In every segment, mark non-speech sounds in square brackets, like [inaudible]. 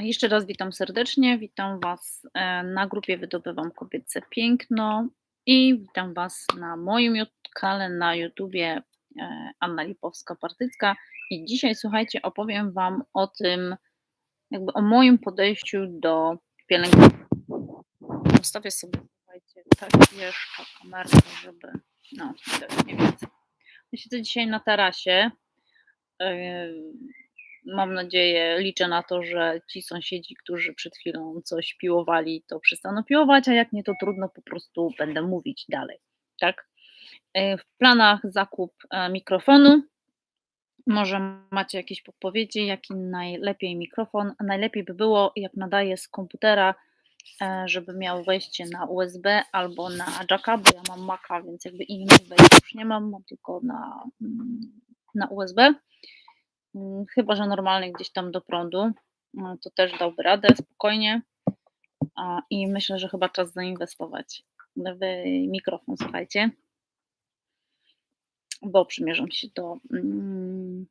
Jeszcze raz witam serdecznie. Witam Was e, na grupie Wydobywam Kobiece Piękno i witam Was na moim kanale na YouTubie e, Anna Lipowska-Partycka. I dzisiaj, słuchajcie, opowiem Wam o tym, jakby o moim podejściu do pielęgnacji. Ustawię sobie, słuchajcie, tak jeszcze kamerkę, żeby, no, widać mniej więcej. Ja siedzę dzisiaj na tarasie. Mam nadzieję, liczę na to, że ci sąsiedzi, którzy przed chwilą coś piłowali, to przestaną piłować, a jak nie, to trudno, po prostu będę mówić dalej. Tak? E, W planach zakup e, mikrofonu. Może macie jakieś podpowiedzi, jaki najlepiej mikrofon. Najlepiej by było, jak nadaje z komputera, e, żeby miał wejście na USB albo na jacka, bo ja mam Maca, więc jakby innych wejść już nie mam, mam tylko na, mm, na USB. Mm, Chyba, że normalny gdzieś tam do prądu, no to też dałby radę spokojnie. I myślę, że chyba czas zainwestować w mikrofon, słuchajcie, bo przymierzam się do, mm,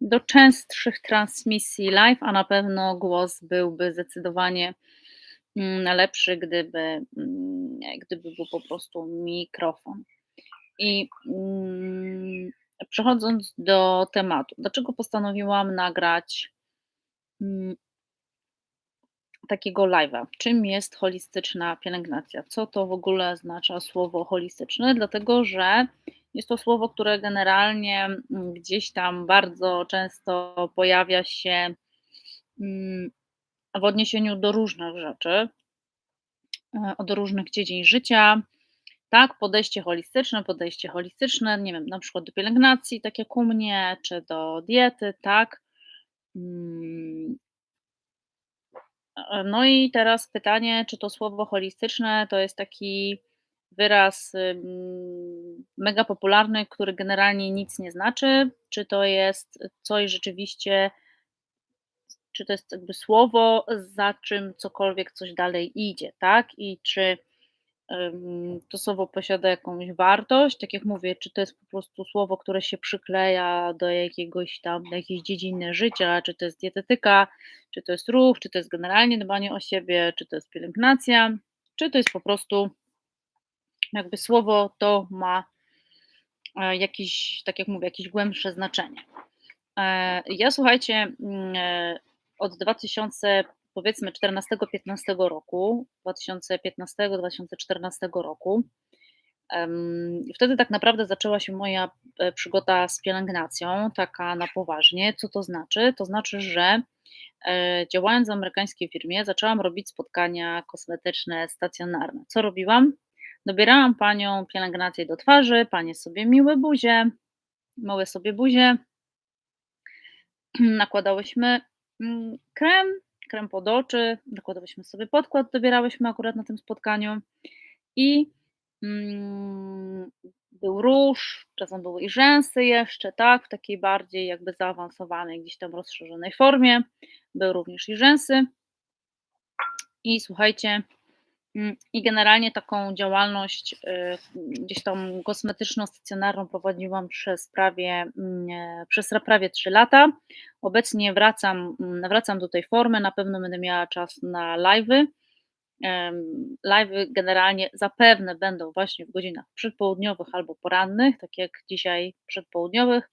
do częstszych transmisji live, a na pewno głos byłby zdecydowanie mm, lepszy, gdyby, gdyby był po prostu mikrofon. I przechodząc do tematu, dlaczego postanowiłam nagrać mm, takiego live'a? Czym jest holistyczna pielęgnacja? Co to w ogóle oznacza słowo holistyczne? Dlatego, że jest to słowo, które generalnie mm, gdzieś tam bardzo często pojawia się mm, w odniesieniu do różnych rzeczy, e, do różnych dziedzin życia. Tak, podejście holistyczne, podejście holistyczne, nie wiem, na przykład do pielęgnacji, tak jak u mnie, czy do diety, tak. Mm, No i teraz pytanie, czy to słowo holistyczne to jest taki wyraz mega popularny, który generalnie nic nie znaczy, czy to jest coś rzeczywiście, czy to jest jakby słowo, za czym cokolwiek coś dalej idzie, tak? I czy to słowo posiada jakąś wartość, tak jak mówię, czy to jest po prostu słowo, które się przykleja do jakiegoś tam, do jakiejś dziedziny życia, czy to jest dietetyka, czy to jest ruch, czy to jest generalnie dbanie o siebie, czy to jest pielęgnacja, czy to jest po prostu jakby słowo to ma e, jakieś, tak jak mówię, jakieś głębsze znaczenie. E, Ja słuchajcie, mm, e, od 2000 powiedzmy 14-15 roku, 2015-2014 roku, wtedy tak naprawdę zaczęła się moja e, przygoda z pielęgnacją, taka na poważnie. Co to znaczy? To znaczy, że e, działając w amerykańskiej firmie, zaczęłam robić spotkania kosmetyczne stacjonarne. Co robiłam? Dobierałam panią pielęgnację do twarzy, panie sobie miły buzie, myły sobie buzie, [clears throat] nakładałyśmy mm, krem, krem pod oczy, nakładałyśmy sobie podkład, dobierałyśmy akurat na tym spotkaniu. I mm, był róż, czasem były i rzęsy jeszcze, tak, w takiej bardziej jakby zaawansowanej, gdzieś tam rozszerzonej formie, były również i rzęsy. I słuchajcie, I generalnie taką działalność y, gdzieś tam kosmetyczną, stacjonarną prowadziłam przez prawie, mm, e, przez prawie 3 lata. Obecnie wracam, mm, wracam do tej formy, na pewno będę miała czas na live'y. Live'y generalnie zapewne będą właśnie w godzinach przedpołudniowych albo porannych, tak jak dzisiaj przedpołudniowych,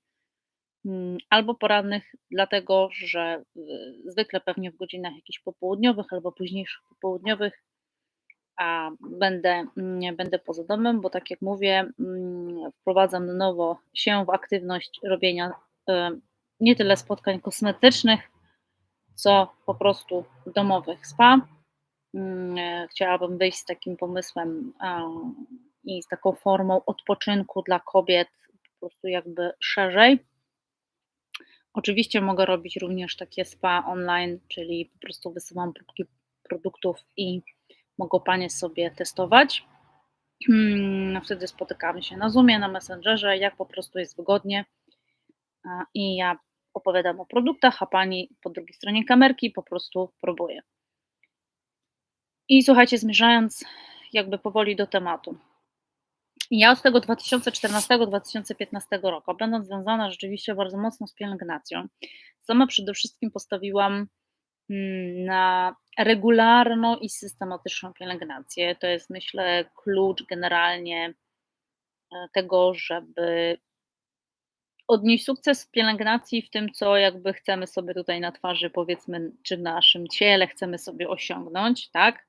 mm, albo porannych, dlatego że y, zwykle pewnie w godzinach jakichś popołudniowych albo późniejszych popołudniowych a będę, mm, będę poza domem, bo tak jak mówię, mm, wprowadzam na nowo się w aktywność robienia e, nie tyle spotkań kosmetycznych, co po prostu domowych spa. Mm, Chciałabym wyjść z takim pomysłem i z taką formą odpoczynku dla kobiet po prostu jakby szerzej. Oczywiście mogę robić również takie spa online, czyli po prostu wysyłam próbki produktów i mogą Panie sobie testować. Hmm, Wtedy spotykamy się na Zoomie, na Messengerze, jak po prostu jest wygodnie. I ja opowiadam o produktach, a Pani po drugiej stronie kamerki po prostu próbuje. I słuchajcie, zmierzając jakby powoli do tematu. Ja od tego 2014-2015 roku, będąc związana rzeczywiście bardzo mocno z pielęgnacją, sama przede wszystkim postawiłam na regularną i systematyczną pielęgnację. To jest, myślę, klucz generalnie e, tego, żeby odnieść sukces w pielęgnacji w tym, co jakby chcemy sobie tutaj na twarzy, powiedzmy, czy w naszym ciele chcemy sobie osiągnąć, tak?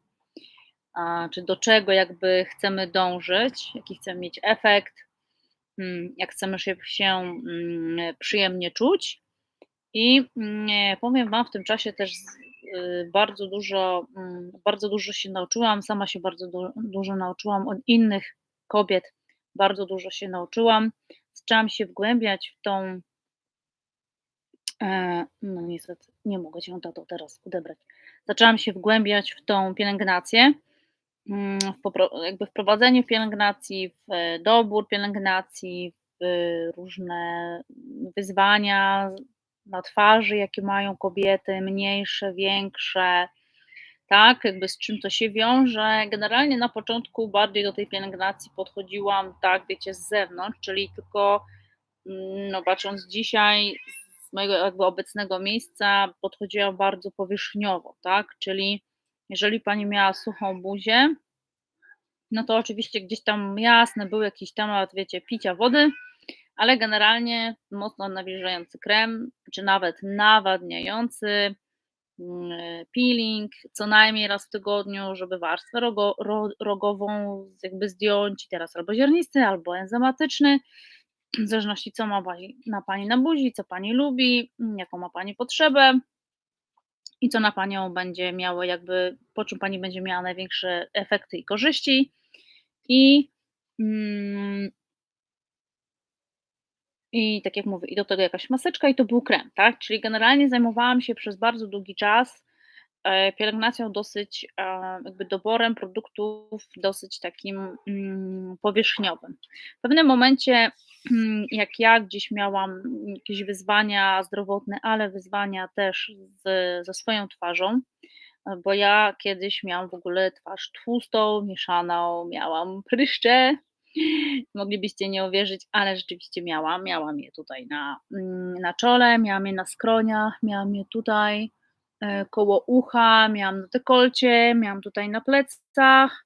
A, czy do czego jakby chcemy dążyć, jaki chcemy mieć efekt, mm, jak chcemy się, się mm, przyjemnie czuć. I mm, powiem Wam, w tym czasie też y, bardzo dużo, bardzo dużo się nauczyłam, sama się bardzo du dużo nauczyłam od innych kobiet, bardzo dużo się nauczyłam zaczęłam się wgłębiać w tą e, no niestety nie mogę Cię tato teraz odebrać. Zaczęłam się wgłębiać w tą pielęgnację, mm, w jakby wprowadzeniu pielęgnacji, w dobór pielęgnacji, w różne wyzwania na twarzy, jakie mają kobiety, mniejsze, większe, tak, jakby z czym to się wiąże. Generalnie na początku bardziej do tej pielęgnacji podchodziłam, tak, wiecie, z zewnątrz, czyli tylko, mm, no patrząc dzisiaj z mojego jakby obecnego miejsca, podchodziłam bardzo powierzchniowo, tak, czyli jeżeli pani miała suchą buzię, no to oczywiście gdzieś tam jasne był jakiś temat, wiecie, picia wody, ale generalnie mocno nawilżający krem, czy nawet nawadniający, Mm, peeling co najmniej raz w tygodniu, żeby warstwę rogo, ro, rogową jakby zdjąć, teraz albo ziarnisty, albo enzymatyczny, w zależności co ma na Pani na buzi, co Pani lubi, jaką ma Pani potrzebę i co na Panią będzie miało jakby, po czym Pani będzie miała największe efekty i korzyści. I mm, i tak jak mówię, i do tego jakaś maseczka i to był krem, tak? Czyli generalnie zajmowałam się przez bardzo długi czas e, pielęgnacją dosyć, e, jakby doborem produktów dosyć takim mm, powierzchniowym. W pewnym momencie, mm, jak ja gdzieś miałam jakieś wyzwania zdrowotne, ale wyzwania też z, ze swoją twarzą, bo ja kiedyś miałam w ogóle twarz tłustą, mieszaną, miałam pryszcze, Moglibyście nie uwierzyć, ale rzeczywiście miałam. Miałam je tutaj na, mm, na czole, miałam je na skroniach, miałam je tutaj e, koło ucha, miałam na dekolcie, miałam tutaj na plecach.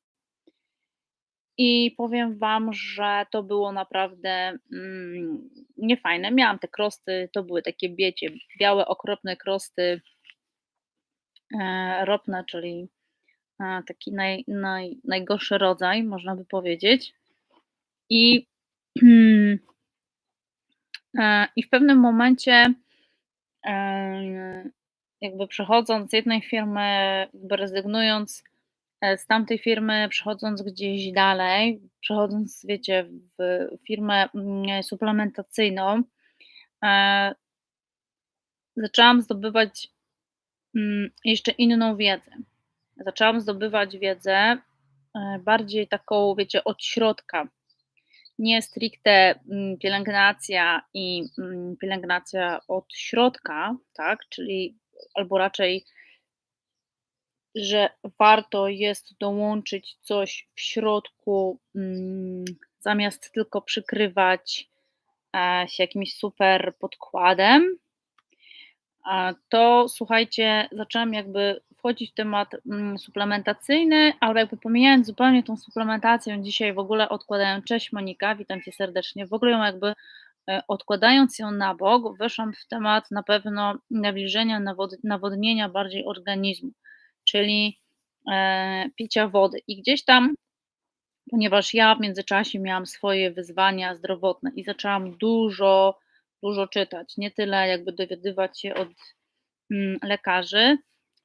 I powiem Wam, że to było naprawdę mm, niefajne. Miałam te krosty, to były takie, wiecie, białe, okropne krosty e, ropne, czyli e, taki naj, naj, najgorszy rodzaj, można by powiedzieć. I, [clears throat] e, I w pewnym momencie, e, jakby przechodząc z jednej firmy, jakby rezygnując e, z tamtej firmy, przechodząc gdzieś dalej, przechodząc, wiecie, w firmę mm, suplementacyjną, zaczęłam zdobywać mm, jeszcze inną wiedzę. Zaczęłam zdobywać wiedzę bardziej taką, wiecie, od środka, nie stricte mm, pielęgnacja i mm, pielęgnacja od środka, tak, czyli albo raczej, że warto jest dołączyć coś w środku, mm, zamiast tylko przykrywać e, się jakimś super podkładem, to słuchajcie, zaczęłam jakby wchodzić w temat mm, suplementacyjny, ale jakby pomijając zupełnie tą suplementację, dzisiaj w ogóle odkładając, cześć Monika, witam Cię serdecznie, w ogóle ją jakby e, odkładając ją na bok, weszłam w temat na pewno nawilżenia, nawodnienia bardziej organizmu, czyli e, picia wody. I gdzieś tam ponieważ ja w międzyczasie miałam swoje wyzwania zdrowotne i zaczęłam dużo, dużo czytać, nie tyle jakby dowiadywać się od mm, lekarzy,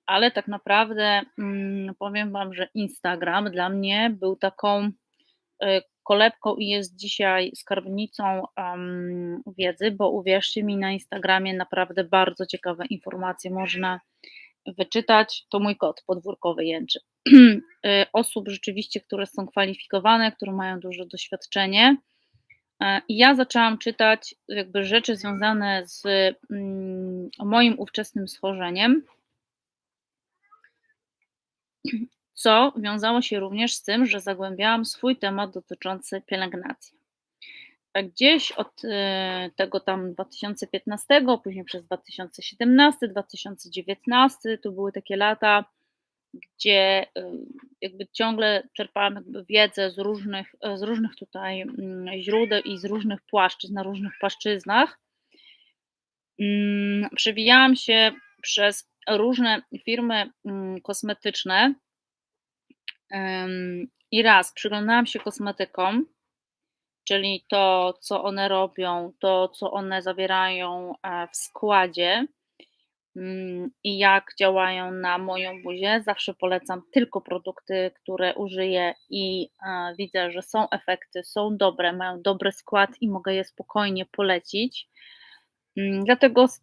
ale tak naprawdę mm, powiem Wam, że Instagram dla mnie był taką e, kolebką i jest dzisiaj skarbnicą wiedzy, bo uwierzcie mi, na Instagramie naprawdę bardzo ciekawe informacje można wyczytać. To mój kot podwórkowy jęczy. [clears throat] E, osób rzeczywiście, które są kwalifikowane, które mają duże doświadczenie. I ja zaczęłam czytać jakby rzeczy związane z mm, moim ówczesnym schorzeniem, co wiązało się również z tym, że zagłębiałam swój temat dotyczący pielęgnacji. a gdzieś od, y, tego tam 2015, później przez 2017, 2019 to były takie lata, gdzie, jakby ciągle czerpałam jakby wiedzę z różnych, z różnych tutaj, mm, źródeł i z różnych płaszczyzn, na różnych płaszczyznach. Mm, przewijałam się przez różne firmy, mm, kosmetyczne. I raz przyglądałam się kosmetykom, czyli to, co one robią, to, co one zawierają, e, w składzie, i jak działają na moją buzię. Zawsze polecam tylko produkty, które użyję i, e, widzę, że są efekty, są dobre, mają dobry skład i mogę je spokojnie polecić. Mm, dlatego z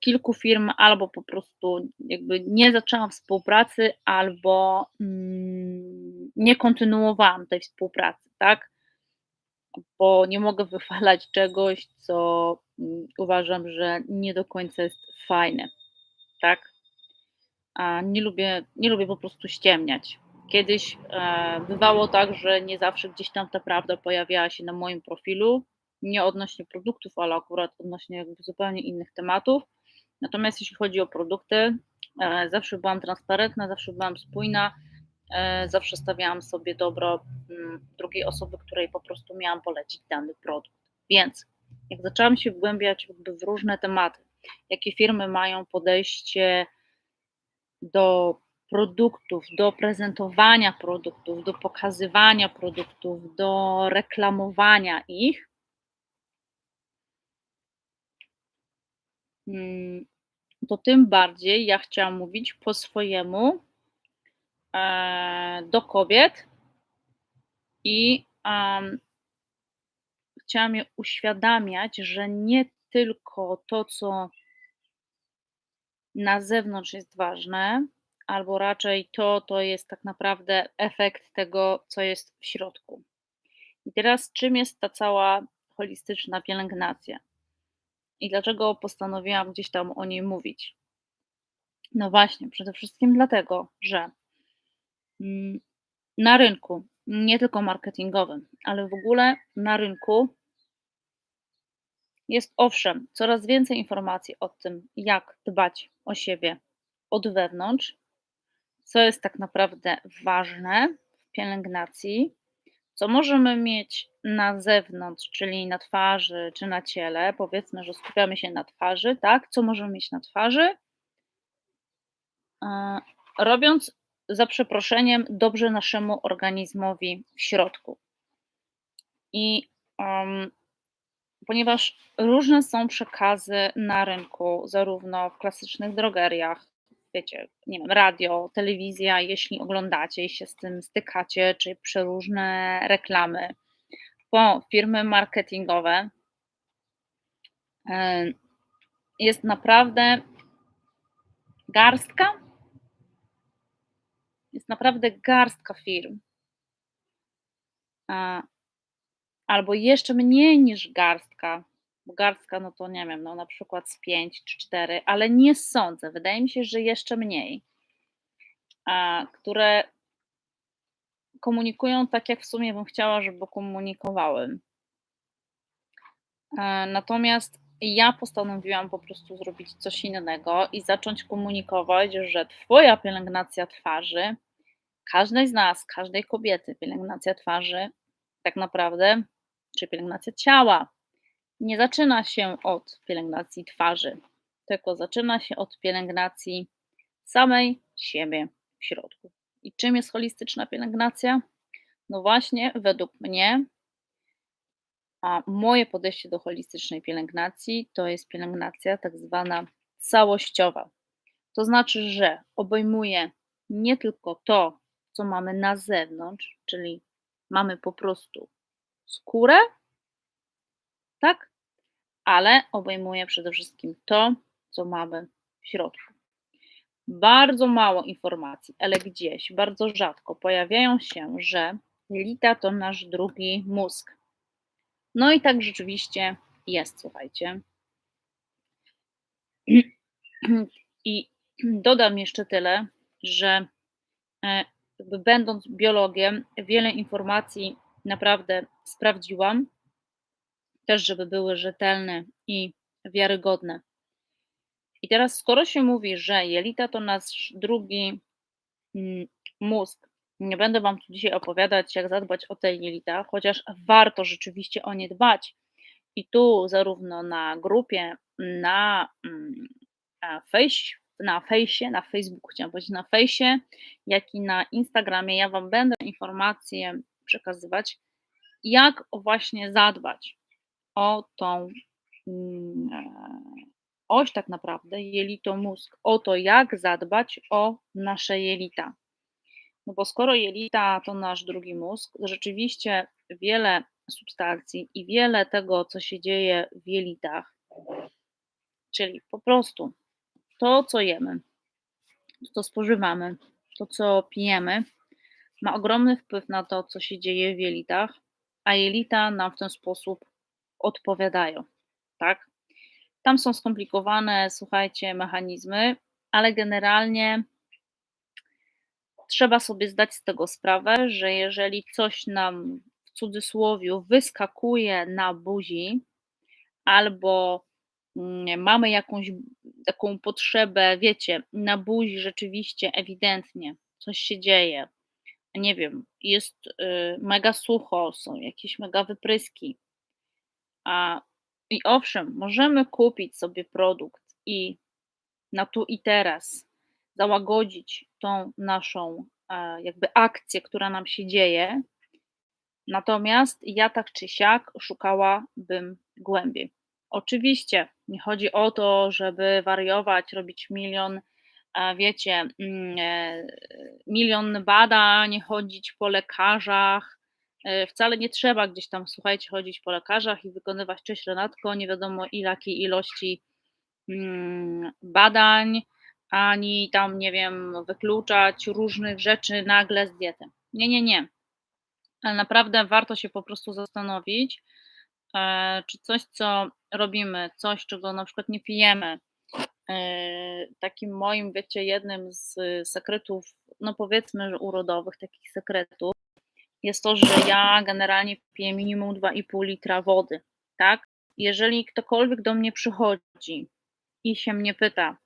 kilku firm albo po prostu jakby nie zaczęłam współpracy, albo, mm, nie kontynuowałam tej współpracy, tak? Bo nie mogę wychwalać czegoś, co, mm, uważam, że nie do końca jest fajne, tak? A nie lubię nie lubię po prostu ściemniać. Kiedyś, e, bywało tak, że nie zawsze gdzieś tam ta prawda pojawiała się na moim profilu, nie odnośnie produktów, ale akurat odnośnie zupełnie innych tematów. Natomiast jeśli chodzi o produkty, e, zawsze byłam transparentna, zawsze byłam spójna, e, zawsze stawiałam sobie dobro mm, drugiej osoby, której po prostu miałam polecić dany produkt. Więc jak zaczęłam się wgłębiać w różne tematy, jakie firmy mają podejście do produktów, do prezentowania produktów, do pokazywania produktów, do reklamowania ich, mm, to tym bardziej ja chciałam mówić po swojemu e, do kobiet i chciałam je uświadamiać, że nie tylko to, co na zewnątrz jest ważne, albo raczej to, to jest tak naprawdę efekt tego, co jest w środku. I teraz, czym jest ta cała holistyczna pielęgnacja? I dlaczego postanowiłam gdzieś tam o niej mówić? No właśnie, przede wszystkim dlatego, że mm, na rynku, nie tylko marketingowym, ale w ogóle na rynku jest owszem coraz więcej informacji o tym, jak dbać o siebie od wewnątrz, co jest tak naprawdę ważne w pielęgnacji, co możemy mieć na zewnątrz, czyli na twarzy czy na ciele, powiedzmy, że skupiamy się na twarzy, tak? Co możemy mieć na twarzy? E, robiąc za przeproszeniem dobrze naszemu organizmowi w środku. I um, ponieważ różne są przekazy na rynku, zarówno w klasycznych drogeriach, wiecie, nie wiem, radio, telewizja, jeśli oglądacie i się z tym stykacie, czy przeróżne reklamy, po firmy marketingowe, jest naprawdę garstka, jest naprawdę garstka firm, albo jeszcze mniej niż garstka, bo garstka, no to nie wiem, no na przykład z 5 czy 4, ale nie sądzę, wydaje mi się, że jeszcze mniej, które komunikują tak, jak w sumie bym chciała, żeby komunikowały. E, natomiast ja postanowiłam po prostu zrobić coś innego i zacząć komunikować, że Twoja pielęgnacja twarzy, każdej z nas, każdej kobiety, pielęgnacja twarzy, tak naprawdę, czy pielęgnacja ciała, nie zaczyna się od pielęgnacji twarzy, tylko zaczyna się od pielęgnacji samej siebie w środku. I czym jest holistyczna pielęgnacja? No właśnie, według mnie, a moje podejście do holistycznej pielęgnacji to jest pielęgnacja tak zwana całościowa. To znaczy, że obejmuje nie tylko to, co mamy na zewnątrz, czyli mamy po prostu skórę, tak? Ale obejmuje przede wszystkim to, co mamy w środku. Bardzo mało informacji, ale gdzieś bardzo rzadko pojawiają się, że jelita to nasz drugi mózg. No i tak rzeczywiście jest, słuchajcie. [clears throat] I dodam jeszcze tyle, że e, będąc biologiem, wiele informacji naprawdę sprawdziłam też żeby były rzetelne i wiarygodne. I teraz skoro się mówi, że jelita to nasz drugi, mm, mózg, nie będę Wam tu dzisiaj opowiadać, jak zadbać o te jelita, chociaż warto rzeczywiście o nie dbać. I tu zarówno na grupie, na, mm, fejś na fejsie, na Facebooku chciałam powiedzieć, na fejsie, jak i na Instagramie ja Wam będę informacje przekazywać, jak właśnie zadbać o tą, mm, e, oś tak naprawdę jelito-mózg, o to, jak zadbać o nasze jelita. No bo skoro jelita to nasz drugi mózg, rzeczywiście wiele substancji i wiele tego, co się dzieje w jelitach, czyli po prostu to, co jemy, to, co spożywamy, to, co pijemy, ma ogromny wpływ na to, co się dzieje w jelitach, a jelita nam w ten sposób odpowiadają, tak? Tam są skomplikowane, słuchajcie, mechanizmy, ale generalnie trzeba sobie zdać z tego sprawę, że jeżeli coś nam w cudzysłowie wyskakuje na buzi, albo mm, mamy jakąś taką potrzebę, wiecie, na buzi rzeczywiście ewidentnie coś się dzieje, nie wiem, jest y, mega sucho, są jakieś mega wypryski, a i owszem, możemy kupić sobie produkt i na tu i teraz załagodzić tą naszą e, jakby akcję, która nam się dzieje. Natomiast ja tak czy siak szukałabym głębiej. Oczywiście nie chodzi o to, żeby wariować, robić milion, wiecie, mm, e, milion badań, chodzić po lekarzach, E, wcale nie trzeba gdzieś tam, słuchajcie, chodzić po lekarzach i wykonywać cześć Renatko, nie wiadomo jakiej ilości mm, badań, ani tam, nie wiem, wykluczać różnych rzeczy nagle z diety. Nie, nie, nie. Ale naprawdę warto się po prostu zastanowić, e, czy coś, co robimy, coś, czego na przykład nie pijemy, takim moim, wiecie, jednym z sekretów, no powiedzmy, że urodowych, takich sekretów, jest to, że ja generalnie piję minimum 2,5 litra wody, tak? Jeżeli ktokolwiek do mnie przychodzi i się mnie pyta,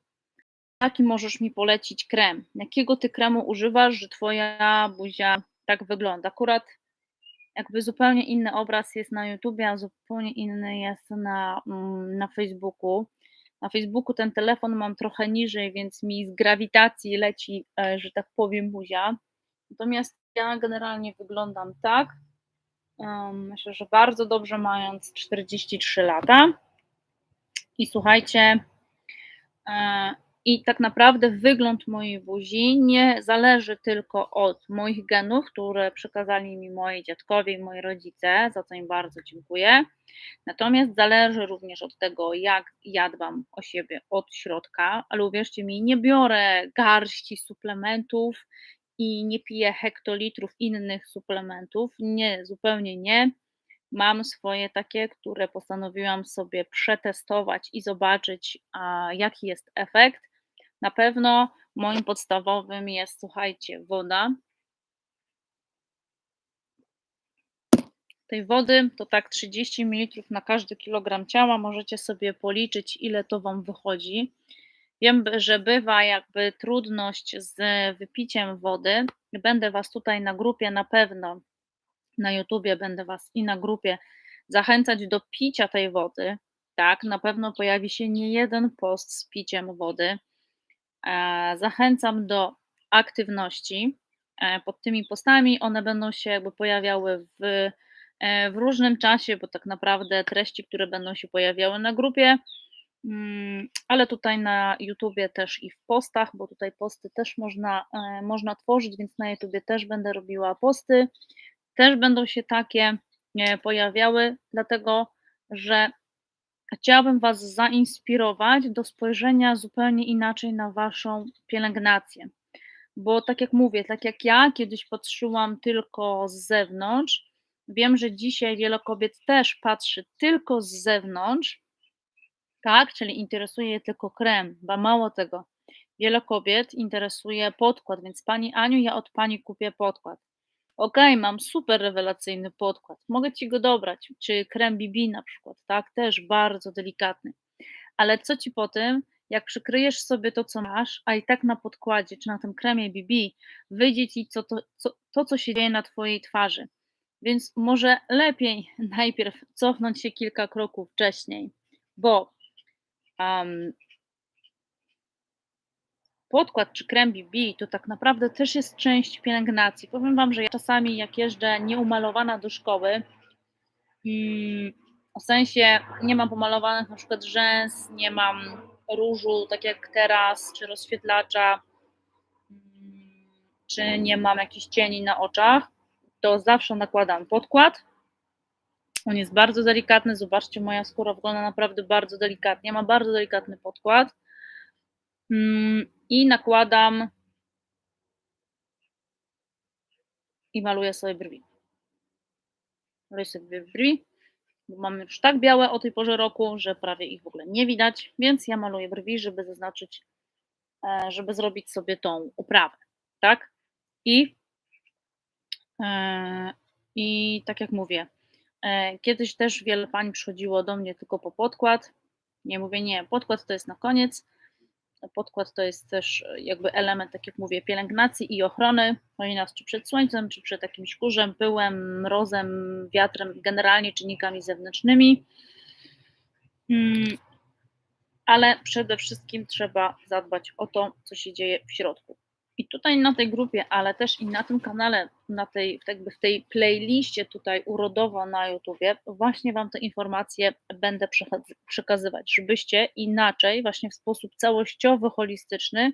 jaki możesz mi polecić krem, jakiego ty kremu używasz, że twoja buzia tak wygląda. Akurat jakby zupełnie inny obraz jest na YouTubie, a zupełnie inny jest na, mm, na Facebooku. Na Facebooku ten telefon mam trochę niżej, więc mi z grawitacji leci, e, że tak powiem, buzia. Natomiast ja generalnie wyglądam tak. Myślę, że bardzo dobrze mając 43 lata. I słuchajcie, e, i tak naprawdę wygląd mojej buzi nie zależy tylko od moich genów, które przekazali mi moi dziadkowie i moi rodzice, za co im bardzo dziękuję. Natomiast zależy również od tego, jak ja dbam o siebie od środka, ale uwierzcie mi, nie biorę garści suplementów i nie piję hektolitrów innych suplementów. Nie, zupełnie nie. Mam swoje takie, które postanowiłam sobie przetestować i zobaczyć, a, jaki jest efekt. Na pewno moim podstawowym jest, słuchajcie, woda. Tej wody to tak 30 ml na każdy kilogram ciała. Możecie sobie policzyć, ile to Wam wychodzi. Wiem, że bywa jakby trudność z wypiciem wody. Będę Was tutaj na grupie na pewno, na YouTubie będę Was i na grupie zachęcać do picia tej wody. Tak, na pewno pojawi się nie jeden post z piciem wody. E, zachęcam do aktywności e, pod tymi postami. One będą się jakby pojawiały w, e, w różnym czasie, bo tak naprawdę treści, które będą się pojawiały na grupie, Mm, ale tutaj na YouTubie też i w postach, bo tutaj posty też można, można tworzyć, więc na YouTubie też będę robiła posty. Też będą się takie pojawiały, dlatego że chciałabym Was zainspirować do spojrzenia zupełnie inaczej na Waszą pielęgnację. Bo tak jak mówię, tak jak ja kiedyś patrzyłam tylko z zewnątrz, wiem, że dzisiaj wiele kobiet też patrzy tylko z zewnątrz tak, czyli interesuje je tylko krem, ba mało tego, wiele kobiet interesuje podkład, więc Pani Aniu, ja od Pani kupię podkład. Okej, mam super rewelacyjny podkład, mogę Ci go dobrać, czy krem BB na przykład, tak, też bardzo delikatny. Ale co Ci po tym, jak przykryjesz sobie to, co masz, a i tak na podkładzie czy na tym kremie BB wyjdzie Ci co to, co, to, co się dzieje na Twojej twarzy. Więc może lepiej [laughs] najpierw cofnąć się kilka kroków wcześniej, bo um, podkład czy krem BB to tak naprawdę też jest część pielęgnacji. Powiem Wam, że ja czasami jak jeżdżę nieumalowana do szkoły, mm, w sensie nie mam pomalowanych na przykład rzęs, nie mam różu, tak jak teraz, czy rozświetlacza, mm, czy nie mam jakichś cieni na oczach, to zawsze nakładam podkład. On jest bardzo delikatny, zobaczcie, moja skóra wygląda naprawdę bardzo delikatnie, ma bardzo delikatny podkład. Mm, I nakładam i maluję sobie brwi. Maluję sobie brwi, bo mam już tak białe o tej porze roku, że prawie ich w ogóle nie widać, więc ja maluję brwi, żeby zaznaczyć, e, żeby zrobić sobie tą uprawę, tak? I, e, i tak jak mówię, e, kiedyś też wiele pań przychodziło do mnie tylko po podkład. Nie mówię, nie, podkład to jest na koniec Podkład to jest też e, jakby element, tak jak mówię, pielęgnacji i ochrony, chroni nas czy przed słońcem, czy przed jakimś kurzem, pyłem, mrozem, wiatrem, generalnie czynnikami zewnętrznymi. Mm, ale przede wszystkim trzeba zadbać o to, co się dzieje w środku. I tutaj na tej grupie, ale też i na tym kanale, na tej, jakby w tej playliście tutaj urodowo na YouTubie, właśnie Wam te informacje będę przekazywać, żebyście inaczej, właśnie w sposób całościowy, holistyczny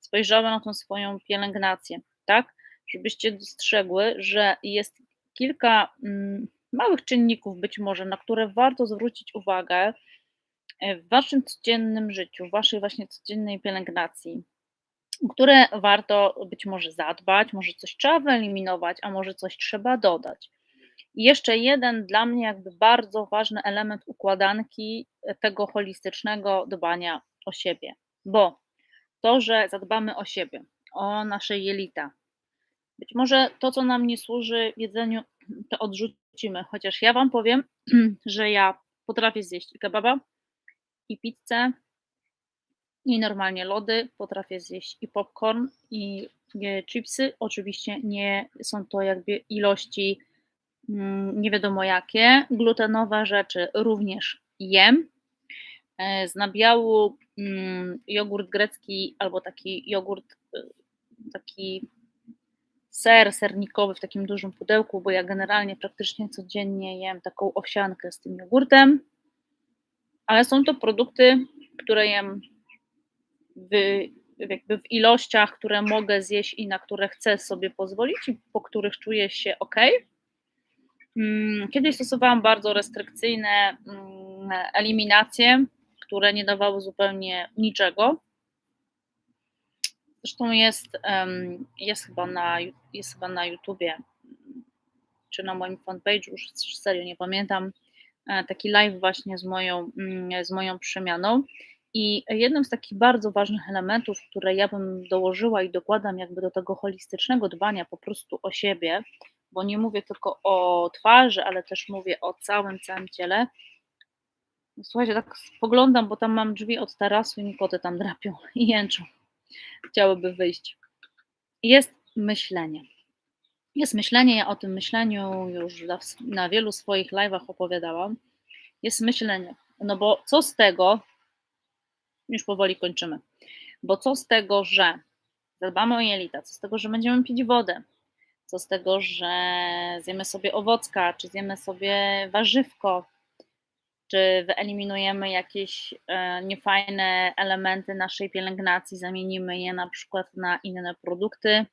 spojrzały na tą swoją pielęgnację, tak? Żebyście dostrzegły, że jest kilka mm, małych czynników być może, na które warto zwrócić uwagę w Waszym codziennym życiu, w Waszej właśnie codziennej pielęgnacji które warto być może zadbać, może coś trzeba wyeliminować, a może coś trzeba dodać. I jeszcze jeden dla mnie jakby bardzo ważny element układanki tego holistycznego dbania o siebie, bo to, że zadbamy o siebie, o nasze jelita, być może to, co nam nie służy w jedzeniu, to odrzucimy, chociaż ja Wam powiem, [clears throat] że ja potrafię zjeść i kebaba, i pizzę, i normalnie lody, potrafię zjeść i popcorn, i chipsy. Oczywiście nie są to jakby ilości mm, nie wiadomo jakie. Glutenowe rzeczy również jem. E, z nabiału mm, jogurt grecki albo taki jogurt, e, taki ser sernikowy w takim dużym pudełku, bo ja generalnie praktycznie codziennie jem taką owsiankę z tym jogurtem, ale są to produkty, które jem w, jakby w ilościach, które mogę zjeść i na które chcę sobie pozwolić i po których czuję się ok. Mm, kiedyś stosowałam bardzo restrykcyjne mm, eliminacje, które nie dawały zupełnie niczego. Zresztą jest, jest, chyba, na, jest chyba na YouTubie, czy na moim fanpage'u, już serio nie pamiętam, e, taki live właśnie z moją, mm, z moją przemianą. I jednym z takich bardzo ważnych elementów, które ja bym dołożyła i dokładam jakby do tego holistycznego dbania po prostu o siebie, bo nie mówię tylko o twarzy, ale też mówię o całym, całym ciele. Słuchajcie, tak spoglądam, bo tam mam drzwi od tarasu i mi koty tam drapią i jęczą. Chciałyby wyjść. Jest myślenie. Jest myślenie, ja o tym myśleniu już na wielu swoich live'ach opowiadałam. Jest myślenie. No bo co z tego, już powoli kończymy. Bo co z tego, że zadbamy o jelita, co z tego, że będziemy pić wodę, co z tego, że zjemy sobie owocka, czy zjemy sobie warzywko, czy wyeliminujemy jakieś e, niefajne elementy naszej pielęgnacji, zamienimy je na przykład na inne produkty.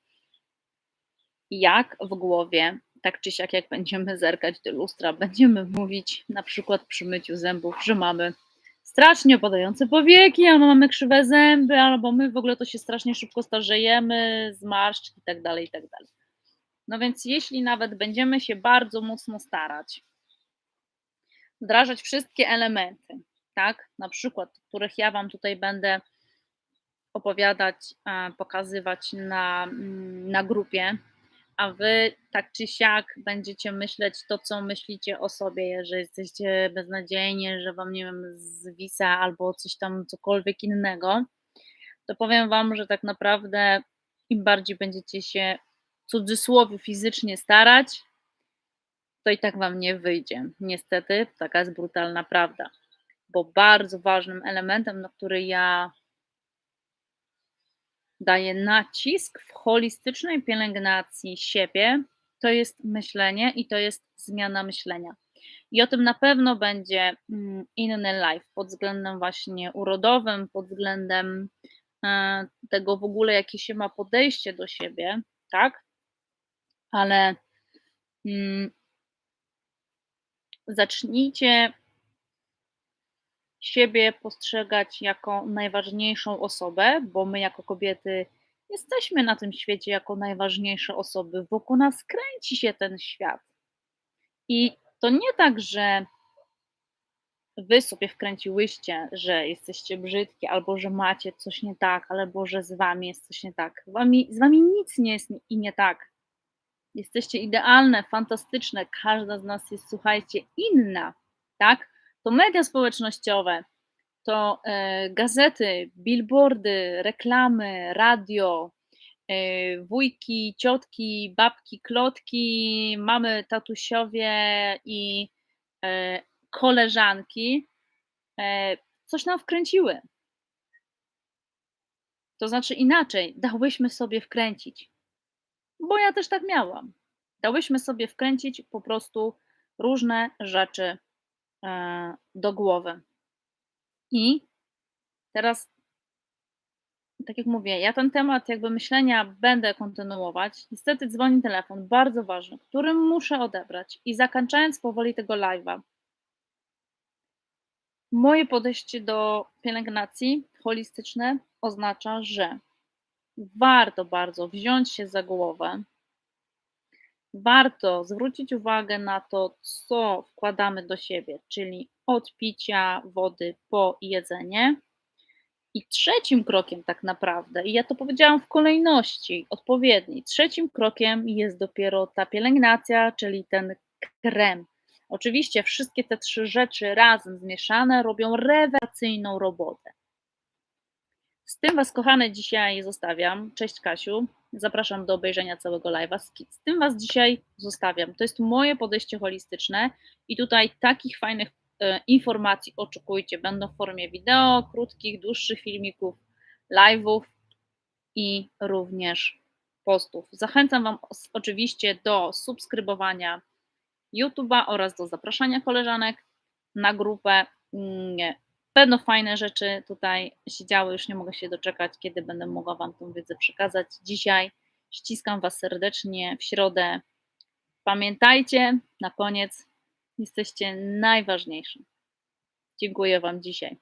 Jak w głowie, tak czy siak, jak będziemy zerkać do lustra, będziemy mówić na przykład przy myciu zębów, że mamy strasznie opadające powieki, albo mamy krzywe zęby, albo my w ogóle to się strasznie szybko starzejemy, zmarszczki i tak dalej, i tak dalej. No więc jeśli nawet będziemy się bardzo mocno starać, wdrażać wszystkie elementy, tak, na przykład, których ja Wam tutaj będę opowiadać, pokazywać na, mm, na grupie, a wy tak czy siak będziecie myśleć to, co myślicie o sobie, że jesteście beznadziejni, że wam, nie wiem, zwisa albo coś tam, cokolwiek innego, to powiem wam, że tak naprawdę im bardziej będziecie się w cudzysłowie fizycznie starać, to i tak wam nie wyjdzie. Niestety, taka jest brutalna prawda. Bo bardzo ważnym elementem, na który ja daję nacisk w holistycznej pielęgnacji siebie, to jest myślenie i to jest zmiana myślenia. I o tym na pewno będzie mm, inny live pod względem właśnie urodowym, pod względem e, tego w ogóle, jakie się ma podejście do siebie, tak? Ale mm, zacznijcie siebie postrzegać jako najważniejszą osobę, bo my jako kobiety jesteśmy na tym świecie jako najważniejsze osoby. Wokół nas kręci się ten świat. I to nie tak, że wy sobie wkręciłyście, że jesteście brzydkie, albo że macie coś nie tak, albo że z wami jest coś nie tak. Wami, z wami nic nie jest i nie tak. Jesteście idealne, fantastyczne, każda z nas jest, słuchajcie, inna, tak? To media społecznościowe, to e, gazety, billboardy, reklamy, radio, e, wujki, ciotki, babki, klotki, mamy, tatusiowie i e, koleżanki coś nam wkręciły. To znaczy inaczej, dałyśmy sobie wkręcić bo ja też tak miałam. Dałyśmy sobie wkręcić po prostu różne rzeczy do głowy. I teraz, tak jak mówię, ja ten temat jakby myślenia będę kontynuować. Niestety dzwoni telefon, bardzo ważny, którym muszę odebrać. I zakończając powoli tego live'a, moje podejście do pielęgnacji holistyczne oznacza, że warto bardzo wziąć się za głowę. Warto zwrócić uwagę na to, co wkładamy do siebie, czyli od picia wody po jedzenie. I trzecim krokiem, tak naprawdę, i ja to powiedziałam w kolejności odpowiedniej, trzecim krokiem jest dopiero ta pielęgnacja, czyli ten krem. Oczywiście wszystkie te trzy rzeczy razem zmieszane robią rewelacyjną robotę. Z tym Was, kochane, dzisiaj zostawiam. Cześć Kasiu, zapraszam do obejrzenia całego live'a. Z tym Was dzisiaj zostawiam. To jest moje podejście holistyczne i tutaj takich fajnych e, informacji oczekujcie. Będą w formie wideo, krótkich, dłuższych filmików, live'ów i również postów. Zachęcam Wam oczywiście do subskrybowania YouTube'a oraz do zapraszania koleżanek na grupę mm, Będą fajne rzeczy tutaj się działy, już nie mogę się doczekać, kiedy będę mogła Wam tą wiedzę przekazać. Dzisiaj ściskam Was serdecznie w środę. Pamiętajcie, na koniec, jesteście najważniejszym. Dziękuję Wam dzisiaj.